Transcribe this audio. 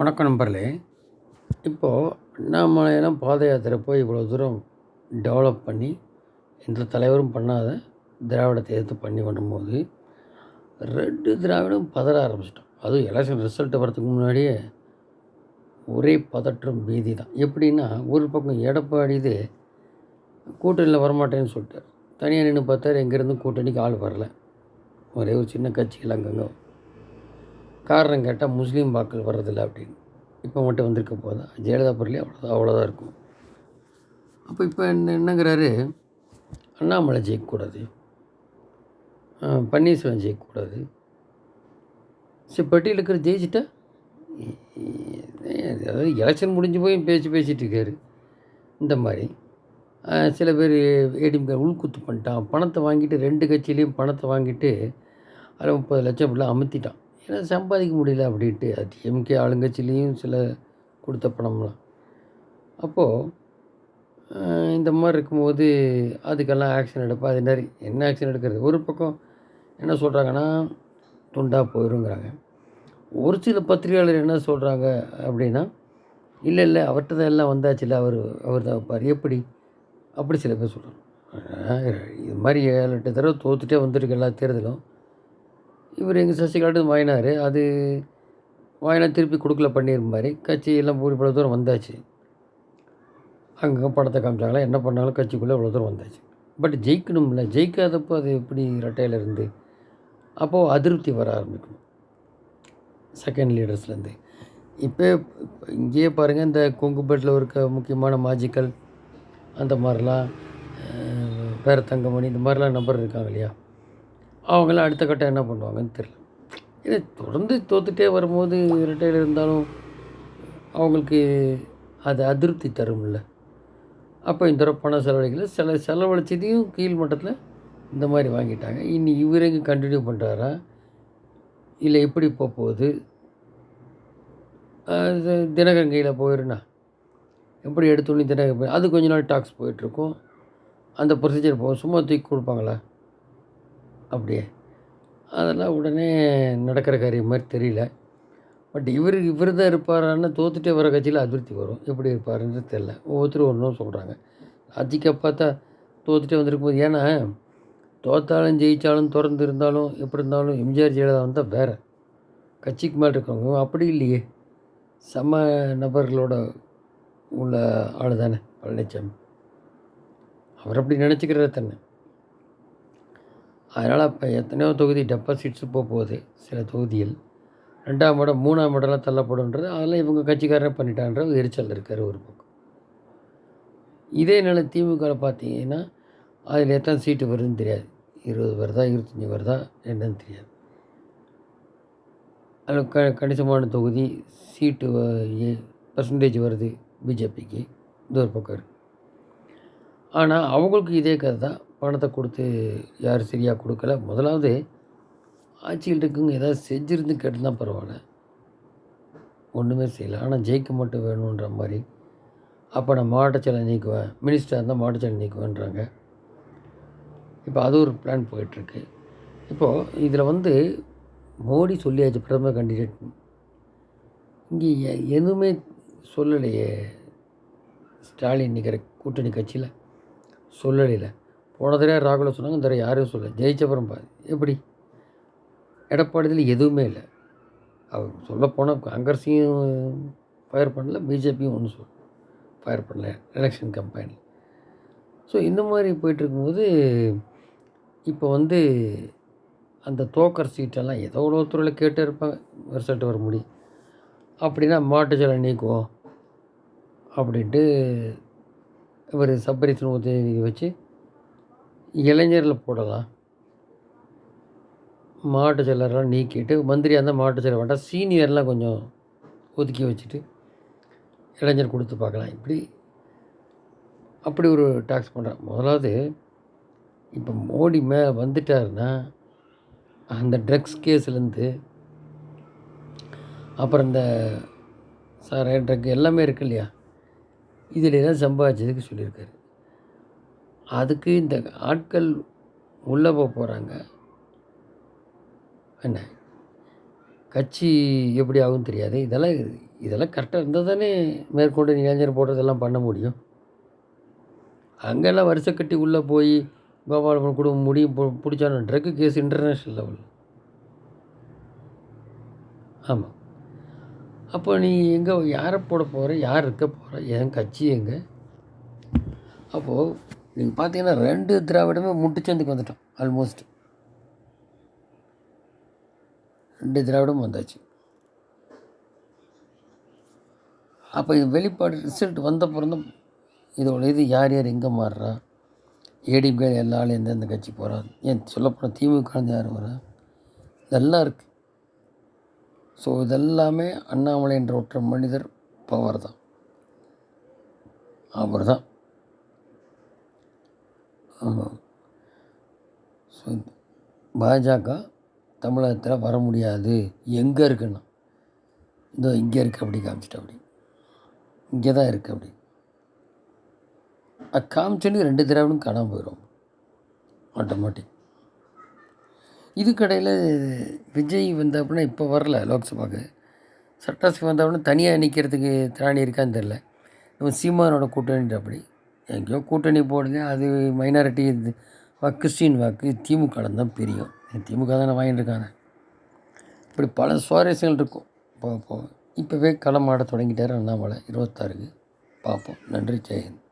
வணக்கம் நண்பர்களே. இப்போது அண்ணாமலையெல்லாம் பாத யாத்திரை போய் இவ்வளோ தூரம் டெவலப் பண்ணி எந்த தலைவரும் பண்ணாத திராவிடத்தை எதிர்த்து பண்ணி பண்ணும்போது ரெண்டு திராவிடம் பதற ஆரம்பிச்சிட்டோம். அதுவும் எலெக்ஷன் ரிசல்ட்டு வரதுக்கு முன்னாடியே ஒரே பதற்றம் பீதி தான் எப்படின்னா ஒரு பக்கம் எடப்பாடி இது கூட்டணியில் வரமாட்டேன்னு சொல்லிட்டார். தனியாக நின்று பார்த்தார் எங்கேருந்து கூட்டணிக்கு ஆள் வரல. ஒரே ஒரு சின்ன கட்சிகள் அங்கங்கே காரணம் கேட்டால் முஸ்லீம் வாக்கள் வர்றதில்லை அப்படின்னு. இப்போ மட்டும் வந்திருக்க போதா ஜெயலலிதா பொருளே அவ்வளோதான் அவ்வளோதான் இருக்கும். அப்போ இப்போ என்ன என்னங்கிறாரு? அண்ணாமலை ஜெயிக்கக்கூடாது. பன்னீர்செல்வம் ஜெயிக்கக்கூடாது. சரி பட்டியல் இருக்கிற ஜெயிச்சிட்டா? அதாவது எலெக்ஷன் முடிஞ்சு போய் பேச்சு பேசிகிட்டு இருக்காரு. இந்த மாதிரி. சில பேர் ஏடிஎம்கே உள்குத்து பண்ணிட்டான். பணத்தை வாங்கிட்டு ரெண்டு கட்சியிலையும் பணத்தை வாங்கிட்டு அதில் முப்பது லட்சம் அப்படிலாம் அமுத்திட்டான். ஏன்னா சம்பாதிக்க முடியல அப்படின்ட்டு அது டிஎம்கே ஆளுங்கட்சியிலையும் சில கொடுத்த பணம்லாம். அப்போது இந்த மாதிரி இருக்கும்போது அதுக்கெல்லாம் ஆக்ஷன் எடுப்பா? அது மாதிரி என்ன ஆக்ஷன் எடுக்கிறது? ஒரு பக்கம் என்ன சொல்கிறாங்கன்னா துண்டாக போயிருங்கிறாங்க. ஒரு சில பத்திரிகையாளர் என்ன சொல்கிறாங்க அப்படின்னா இல்லை இல்லை அவர்கிட்ட தான் எல்லாம் வந்தாச்சுல்ல அவர் அவர் தான் வைப்பார். எப்படி? அப்படி சில பேர் சொல்கிறாங்க இது மாதிரி ஏழு எட்டு தடவை தோத்துட்டே வந்திருக்கு எல்லா தேர்தலும். இவர் எங்கள் சசிகலாட்டும் வாங்கினார். அது வாங்கினா திருப்பி கொடுக்கல பண்ணியிருப்பார் கட்சி எல்லாம் பூரி இவ்வளோ தூரம் வந்தாச்சு. அங்கே படத்தை காமிச்சாங்களா என்ன பண்ணாலும் கட்சிக்குள்ளே இவ்வளோ தூரம் வந்தாச்சு. பட் ஜெயிக்கணும்ல. ஜெயிக்காதப்போ அது எப்படி ரெட்டையில் இருந்து? அப்போது அதிருப்தி வர ஆரம்பிக்கும். செகண்ட் லீடர்ஸ்லேருந்து இப்போ இங்கேயே பாருங்கள் இந்த கொங்குபேட்டில் இருக்க முக்கியமான மாஜிக்கல் அந்த மாதிரிலாம் பேரத்தங்கமணி இந்த மாதிரிலாம் நம்பர் இருக்காங்க இல்லையா? அவங்களாம் அடுத்த கட்டம் என்ன பண்ணுவாங்கன்னு தெரியல. ஏன்னா தொடர்ந்து தோத்துட்டே வரும்போது ரிட்டையர் இருந்தாலும் அவங்களுக்கு அது அதிருப்தி தரும்ல. அப்போ இந்த தடவை பணம் செலவழிக்கல. சில செலவழிச்சதையும் கீழ் மட்டத்தில் இந்த மாதிரி வாங்கிட்டாங்க. இனி இவர் எங்கே கண்டினியூ பண்ணுறாரா இல்லை எப்படி போக போகுது? அது தினகரன் கையில் போயிருண்ணா. எப்படி எடுத்தோன்னே தினகரன் போய் அது கொஞ்ச நாள் டாக்ஸ் போயிட்டுருக்கும். அந்த ப்ரொசீஜர் போகும் சும்மா தூக்கி கொடுப்பாங்களா? அப்படியே. அதெல்லாம் உடனே நடக்கிற காரியம் மாதிரி தெரியல. பட் இவர் இவர் தான் இருப்பாரான்னு தோத்துட்டே வர கட்சியில் அதிருப்தி வரும். எப்படி இருப்பாருன்னு தெரில ஒவ்வொருத்தரும் ஒன்றும் சொல்கிறாங்க லாஜிக்காக பார்த்தா தோத்துட்டே வந்திருக்கும் போது ஏன்னா தோத்தாலும் ஜெயித்தாலும் திறந்து இருந்தாலும் எப்படி இருந்தாலும் எம்ஜிஆர் ஜெயலலிதா வந்தால் வேறு. கட்சிக்கு மேலே இருக்கவங்க அப்படி இல்லையே. சம நபர்களோட உள்ள ஆள் தானே பழனிசாமி அவர் அப்படி நினச்சிக்கிறார் தானே. அதனால் இப்போ எத்தனையோ தொகுதி டெபாசிட்ஸ் போக போகுது சில தொகுதியில். ரெண்டாம் இடம் மூணாம் இடம்லாம் தள்ளப்படும்ன்றது அதெல்லாம் இவங்க கட்சிக்காரரே பண்ணிட்டான்ற எரிச்சல் இருக்கார் ஒரு பக்கம். இதே நிலை திமுகவில் பார்த்தீங்கன்னா அதில் எத்தனை சீட்டு வருதுன்னு தெரியாது. இருபது வருதா இருபத்தஞ்சி வருதா என்னன்னு தெரியாது. அதில் க கணிசமான தொகுதி சீட்டு பர்சன்டேஜ் வருது பிஜேபிக்கு இந்த ஒரு பக்கம் இருக்குது ஆனால் அவங்களுக்கு இதே கதை தான். பணத்தை கொடுத்து யார் சரியாக கொடுக்கல. முதலாவது ஆட்சியில் இருக்கவங்க ஏதாவது செஞ்சுருந்து கேட்டுருந்தா பரவாயில்ல. ஒன்றுமே செய்யலை. ஆனால் ஜெயிக்க மட்டும் வேணுன்ற மாதிரி. அப்போ நான் மாவட்ட நீக்குவேன். மினிஸ்டர் இருந்தால் மாவட்ட நீக்குவேன்றாங்க. இப்போ அது ஒரு பிளான் போயிட்டுருக்கு. இப்போது இதில் வந்து மோடி சொல்லியாச்சு பிரதமர் கேண்டிடேட் இங்கே எ- எதுவுமே சொல்லலையே. ஸ்டாலின் நிற்கிற கூட்டணி கட்சியில். சொல்லலைல போன தடவை ராகுல சொன்னாங்க இந்த தடவை சொல்ல சொல்லலை. பாதி எப்படி? எடப்பாடியில் எதுவுமே இல்லை. அவர் சொல்லப்போனால் காங்கிரஸையும் ஃபயர் பண்ணல பிஜேபியும் ஒன்று சொல் ஃபயர் பண்ணல. எலெக்ஷன் கம்பெனி ஸோ இந்த மாதிரி போயிட்டுருக்கும்போது இப்போ வந்து அந்த தோக்கர் சீட்டெல்லாம் ஏதோ ஒருத்தரில் கேட்டு இருப்பாங்க. ரிசல்ட் வர முடியும் அப்படின்னா மாட்டுச்சலை நீக்குவோம். அப்படின்ட்டு இவர் சப்பரிசன் உதவி வச்சு இளைஞரில் போடலாம் மாவட்ட செயலரெலாம் நீக்கிட்டு மந்திரியாக இருந்தால் மாவட்ட செயலர் வேண்டாம் சீனியர்லாம் கொஞ்சம் ஒதுக்கி வச்சுட்டு இளைஞர் கொடுத்து பார்க்கலாம். இப்படி அப்படி ஒரு டாக்ஸ் பண்ணுறான் முதலாவது இப்போ மோடி மே வந்துட்டாருன்னா அந்த ட்ரக்ஸ் கேஸ்லேருந்து அப்புறம் இந்த சாராய ட்ரக் எல்லாமே இருக்கு இல்லையா? இதில் எல்லாம் சம்பாதிச்சதுக்கு சொல்லியிருக்காரு. அதுக்கு இந்த ஆட்கள் உள்ளே போக போகிறாங்க என்ன? கட்சி எப்படி ஆகும் தெரியாது. இதெல்லாம் இதெல்லாம் கரெக்டாக இருந்தால் தானே மேற்கொண்டு இளைஞர் போடுறதெல்லாம் பண்ண முடியும். அங்கெல்லாம் வருஷ கட்டி உள்ளே போய் கோபாலபுரம் குடும்பம் முடியும் பிடிச்சான? ட்ரக்கு கேஸ் இன்டர்நேஷ்னல் லெவல் ஆமாம் அப்போ நீ எங்கே யாரை போட போகிற யார் இருக்க போகிற என் கட்சி எங்கே? அப்போது நீங்கள் பார்த்தீங்கன்னா ரெண்டு திராவிடமே முட்டுச்சந்துக்கு வந்துட்டோம் ஆல்மோஸ்ட் ரெண்டு திராவிடமும் வந்தாச்சு. அப்போ இது வெளிப்பாடு ரிசல்ட் வந்த பிறந்தும் இதோட இது யார் யார் எங்கே மாறுறா? ஏடிபி எல்லா ஆளும் எந்தெந்த கட்சி போகிறா ஏன் சொல்லப்போனால் திமுக யார் வரா இதெல்லாம் இருக்குது ஸோ இதெல்லாமே அண்ணாமலை என்ற ஒற்ற மனிதர் பவர் தான். அவர் தான் ஸோ பாஜக தமிழகத்தில் வர முடியாது. எங்கே இருக்குன்னா? இதோ இங்கே இருக்குது அப்படி காமிச்சிட்டு அப்படி. இங்கே தான் இருக்குது அப்படி காமிச்சோன்னு ரெண்டு திராவிடும் காணாமல் போயிடும் ஆட்டோமேட்டிக் இதுக்கடையில் விஜய் வந்தாப்புனா இப்போ வரல லோக்சபாவுக்கு சட்டாசி வந்தாப்புனா தனியாக நிற்கிறதுக்கு திராணி இருக்கான்னு தெரில நம்ம சீமானோட கூட்டணி அப்படி. எங்கேயோ கூட்டணி போடுங்க அது மைனாரிட்டி இது. வா கிறிஸ்டின் வாக்கு திமுக தான் பிரியும். திமுக தானே வாங்கிட்டு இருக்காங்க. இப்படி பல சுவாரஸ்யங்கள் இருக்கும். போக போக இப்போவே களம் ஆட தொடங்கிட்டார் அண்ணாமலை. இருபத்தாறுக்கு பார்ப்போம். நன்றி ஜெயந்த்